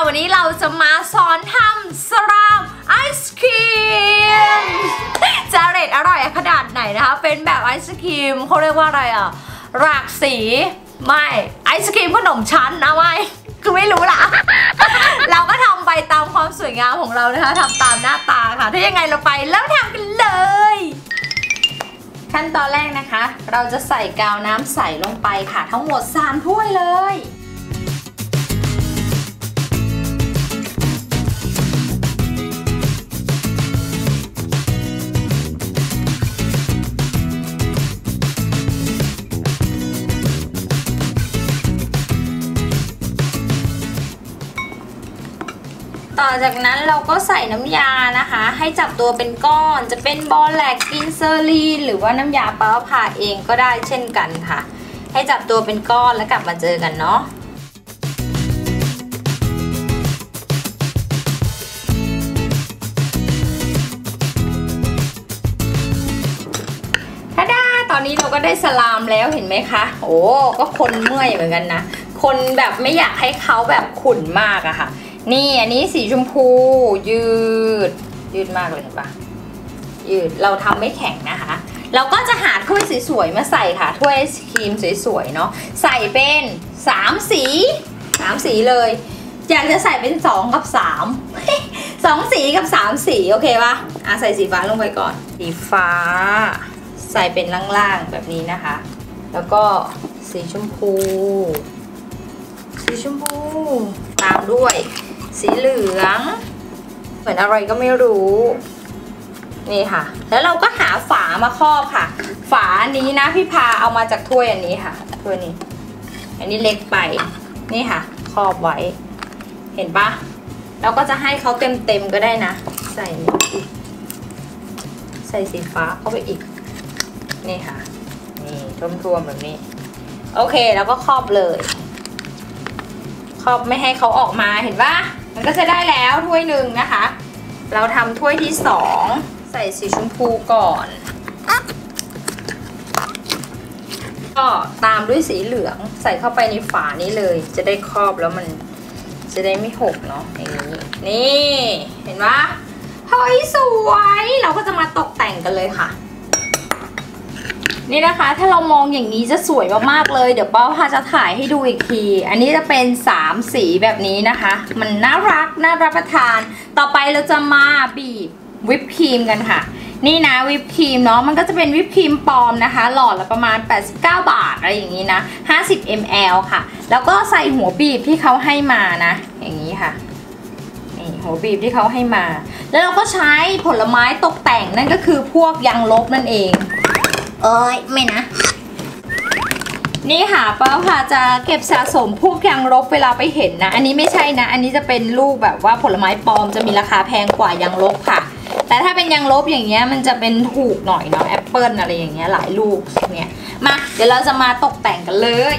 ค่ะวันนี้เราจะมาสอนทำสลามไอศครีมจะเร็ดอร่อยขนาดไหนนะคะ เป็นแบบไอศครีมเขาเรียกว่าอะไรอะหลากสีไม่ไอศครีมขนมชั้นนะไม่คือไม่รู้ล่ะเราก็ทำไปตามความสวยงามของเรานะคะทำตามหน้าตาค่ะ ถ้ายังไงเราไปเริ่มทำกันเลย ขั้นตอนแรกนะคะ เราจะใส่กาวน้ำใสลงไปค่ะ ทั้งหมด3ถ้วยเลย ต่อจากนั้นเราก็ใส่น้ำยานะคะ ให้จับตัวเป็นก้อนจะเป็นบอลแลกกินเซอรีนหรือว่าน้ำยาปลาผ่าเองก็ได้เช่นกันค่ะ ให้จับตัวเป็นก้อนแล้วกลับมาเจอกันเนาะถ้าดาตอนนี้เราก็ได้สลามแล้วเห็นไหมคะ โอ้ ก็คนเมื่อยเหมือนกันนะ คนแบบไม่อยากให้เขาแบบขุ่นมากอะค่ะ นี่อันนี้สีชมพู ยืด ยืดมากเลยเห็นปะยืดเราทำไม่แข็งนะคะ เราก็จะหาถ้วยสวยๆมาใส่ค่ะถ้วยไอศครีมสวยๆเนาะใส่เป็นสามสีสามสีเลยอยากจะใส่เป็นสองกับสามสองสีกับสามสีโอเคปะอะใส่สีฟ้าลงไปก่อน สีฟ้า ใส่เป็นล่างๆแบบนี้นะคะ แล้วก็สีชมพู สีชมพูตามด้วย สีเหลือง เหมือนอะไรก็ไม่รู้ นี่ค่ะ แล้วเราก็หาฝามาครอบค่ะ ฝานี้นะพี่พาเอามาจากถ้วยอันนี้ค่ะถ้วยนี้ อันนี้เล็กไป นี่ค่ะ ครอบไว้ เห็นปะเราก็จะให้เขาเต็มเต็มก็ได้นะ ใส่นี่อีก ใส่สีฟ้าเข้าไปอีก นี่ค่ะ นี่ท่วมๆแบบนี้ โอเค แล้วก็ครอบเลย ครอบไม่ให้เขาออกมาเห็นปะ มันก็จะได้แล้วถ้วยหนึ่งนะคะ เราทำถ้วยที่สองใส่สีชมพูก่อน ก็ตามด้วยสีเหลืองใส่เข้าไปในฝานี้เลย จะได้ครอบแล้วมันจะได้ไม่หกเนาะอย่างนี้ นี่ เห็นปะเฮ้ยสวย เราก็จะมาตกแต่งกันเลยค่ะ นี่นะคะ ถ้าเรามองอย่างนี้จะสวยมากๆเลย เดี๋ยวป้าพาจะถ่ายให้ดูอีกที อันนี้จะเป็น 3 สีแบบนี้นะคะ มันน่ารักน่ารับประทาน ต่อไปเราจะมาบีบวิปครีมกันค่ะ นี่นะวิปครีมเนาะมันก็จะเป็นวิปครีมปลอมนะคะ หลอดละประมาณ 89 บาทอะไรอย่างนี้นะ 50 ml ค่ะ แล้วก็ใส่หัวบีบที่เขาให้มานะ อย่างนี้ค่ะนี่หัวบีบที่เขาให้มา แล้วเราก็ใช้ผลไม้ตกแต่งนั่นก็คือพวกยางลบนั่นเอง เอ้ยไม่นะ นี่ค่ะป้าพาจะเก็บสะสมพวกยางลบเวลาไปเห็นนะ อันนี้ไม่ใช่นะ อันนี้จะเป็นลูกแบบว่าผลไม้ปลอมจะมีราคาแพงกว่ายางลบค่ะ แต่ถ้าเป็นยางลบอย่างเงี้ยมันจะเป็นถูกหน่อยเนาะแอปเปิลอะไรอย่างเงี้ยหลายลูกเนี่ยมาเดี๋ยวเราจะมาตกแต่งกันเลย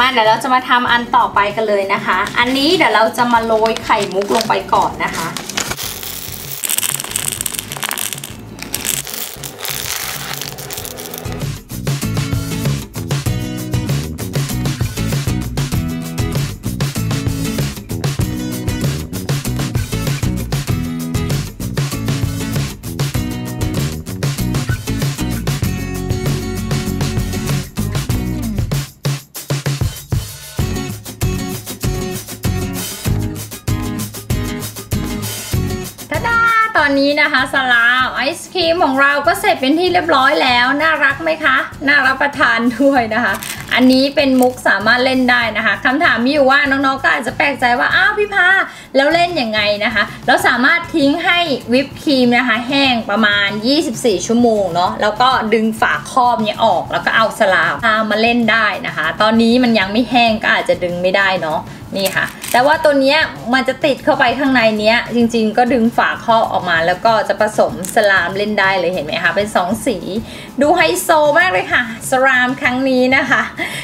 มาเดี๋ยวเราจะมาทำอันต่อไปกันเลยนะคะ อันนี้เดี๋ยวเราจะมาโรยไข่มุกลงไปก่อนนะคะ ตอนนี้นะคะสลามไอศครีมของเราก็เสร็จเป็นที่เรียบร้อยแล้ว น่ารักไหมคะ น่ารับประทานด้วยนะคะ อันนี้เป็นมุกสามารถเล่นได้นะคะคำถามมีอยู่ว่าน้องๆก็อาจจะแปลกใจว่าอ้าวพี่พาแล้วเล่นยังไงนะคะเราสามารถทิ้งให้วิปครีมนะคะ แห้งประมาณ 24 ชั่วโมงเนาะแล้วก็ดึงฝาครอบเนี่ยออก แล้วก็เอาสลามมาเล่นได้นะคะ ตอนนี้มันยังไม่แห้งก็อาจจะดึงไม่ได้เนาะ นี่ค่ะ แต่ว่าตัวนี้มันจะติดเข้าไปข้างในเนี้ย จริงๆ ก็ดึงฝาครอบออกมา แล้วก็จะผสมสลามเล่นได้เลยเห็นไหมคะเป็นสองสี ดูไฮโซมากเลยค่ะ สลามครั้งนี้นะคะ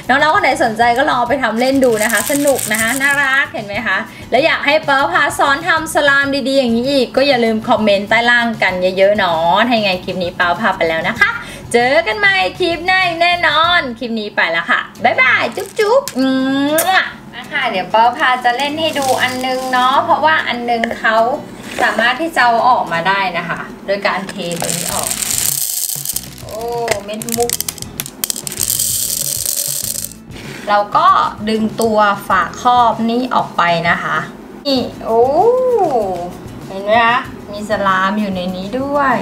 น้องๆคนไหนสนใจก็ลองไปทำเล่นดูนะคะ สนุกนะคะน่ารักเห็นไหมคะ แล้วอยากให้เปิ้ลพาสอนทำสลามดีๆ อย่างนี้อีก ก็อย่าลืมคอมเมนต์ใต้ล่างกันเยอะๆเนาะถ้ายังไงคลิปนี้เปิ้ลพาไปแล้วนะคะ เจอกันใหม่คลิปหน้าแน่นอน คลิปนี้ไปแล้วค่ะ บ๊ายบาย จุ๊บจุ๊บอืมนะคะเดี๋ยวเปิ้ลพาจะเล่นให้ดูอันนึงเนาะ เพราะว่าอันนึงเขาสามารถที่จะเอาออกมาได้นะคะ โดยการเทตัวนี้ออก โอ้ เม็ดมุก เราก็ดึงตัวฝาครอบนี้ออกไปนะคะ นี่ โอ้ เห็นไหมคะ มีสลามอยู่ในนี้ด้วย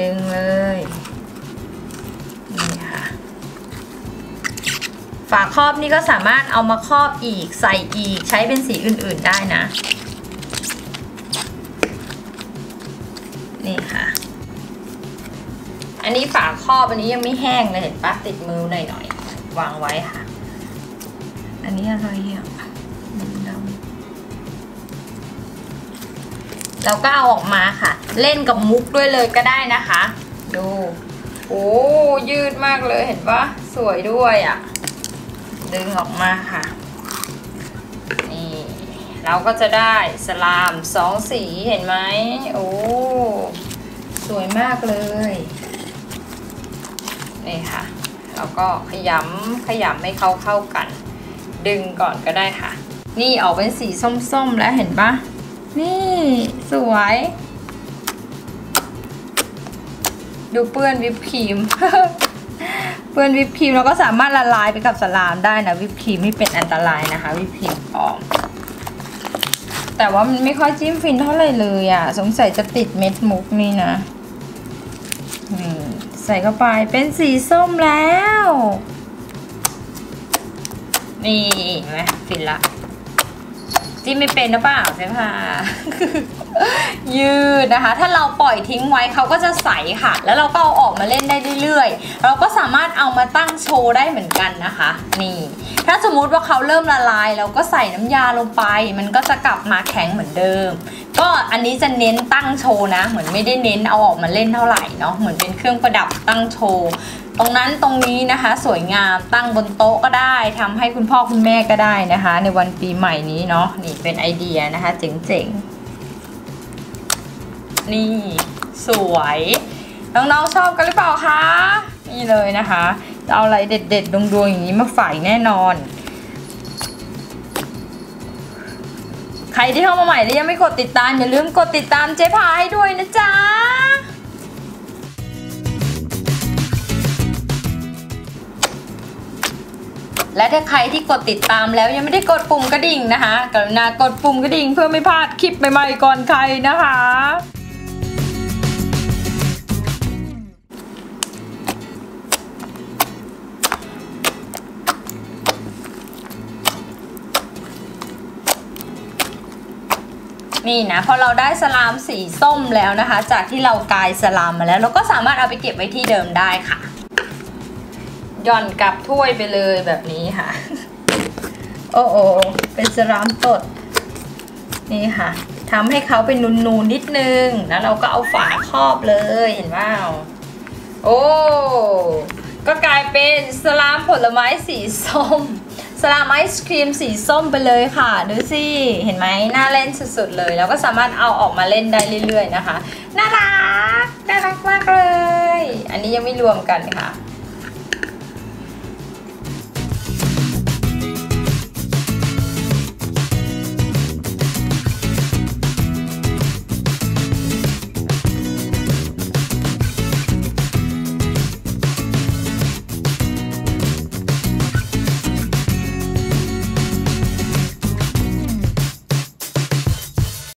ดึงเลย ฝาครอบนี่ก็สามารถเอามาครอบอีกใส่อีกใช้เป็นสีอื่นๆได้นะ นี่ค่ะ อันนี้ฝาครอบอันนี้ยังไม่แห้งเลยเห็นปะติดมือหน่อยๆวางไว้ค่ะ อันนี้อะไรอะดำเราก็เอาออกมาค่ะ เล่นกับมุกด้วยเลยก็ได้นะคะ ดู โอ้ยืดมากเลยเห็นปะสวยด้วยอะ่ะ ดึงออกมาค่ะนี่เราก็จะได้สลามสองสีเห็นไหมโอ้สวยมากเลยนี่ค่ะแล้วก็ขยำขยำให้เขาเข้ากัน ดึงก่อนก็ได้ค่ะ นี่ออกเป็นสีส้มๆแล้วเห็นปะนี่สวย ดูเปื้อนวิปครีม เปื้อนวิปครีมเราก็สามารถละลายไปกับสลามได้นะวิปครีมไม่เป็นอันตรายนะคะ วิปครีมปลอมแต่ว่ามันไม่ค่อยจิ้มฟินเท่าไหร่เลยอะ สงสัยจะติดเม็ดมุกนี่นะนี่ใส่เข้าไปเป็นสีส้มแล้ว นี่เห็นไหมฟินละ จิ้มไม่เป็นนะเปล่าใช่ค่ะยืดนะคะ ถ้าเราปล่อยทิ้งไว้เขาก็จะใสค่ะ แล้วเราก็เอาออกมาเล่นได้เรื่อยๆ เราก็สามารถเอามาตั้งโชว์ได้เหมือนกันนะคะ นี่ ถ้าสมมุติว่าเขาเริ่มละลาย เราก็ใส่น้ำยาลงไป มันก็จะกลับมาแข็งเหมือนเดิม ก็อันนี้จะเน้นตั้งโชว์นะ เหมือนไม่ได้เน้นเอาออกมาเล่นเท่าไหร่เนาะ เหมือนเป็นเครื่องประดับตั้งโชว์ ตรงนั้นตรงนี้นะคะสวยงามตั้งบนโต๊ะก็ได้ทำให้คุณพ่อคุณแม่ก็ได้นะคะ ในวันปีใหม่นี้เนาะนี่เป็นไอเดียนะคะ เจ๋งๆ นี่สวยน้องๆชอบกันหรือเปล่าคะนี่เลยนะคะจะเอาอะไรเด็ดๆดวงๆอย่างนี้มาฝากแน่นอน ใครที่เข้ามาใหม่แล้วยังไม่กดติดตามอย่าลืมกดติดตามเจ๊พาให้ด้วยนะจ๊ะ และถ้าใครที่กดติดตามแล้วยังไม่ได้กดปุ่มกระดิ่งนะคะกรุณากดปุ่มกระดิ่งเพื่อไม่พลาดคลิปใหม่ๆก่อนใครนะคะ นี่นะพอเราได้สลามสีส้มแล้วนะคะ จากที่เรากายสลามมาแล้ว เราก็สามารถเอาไปเก็บไว้ที่เดิมได้ค่ะ ย่อนกลับถ้วยไปเลยแบบนี้ค่ะ โอ้โอเป็นสลามสดนี่ค่ะทำให้เขาเป็นนูนๆนนิดนึง แล้วเราก็เอาฝาครอบเลยเห็นเปล่าโอ้ก็กลายเป็นสลามผลไม้สีส้ม สลามไอศครีมสีส้มไปเลยค่ะ ดูสิ เห็นไหมน่าเล่นสุดๆเลย แล้วก็สามารถเอาออกมาเล่นได้เรื่อยๆนะคะ น่ารัก น่ารักมากเลย อันนี้ยังไม่รวมกันค่ะ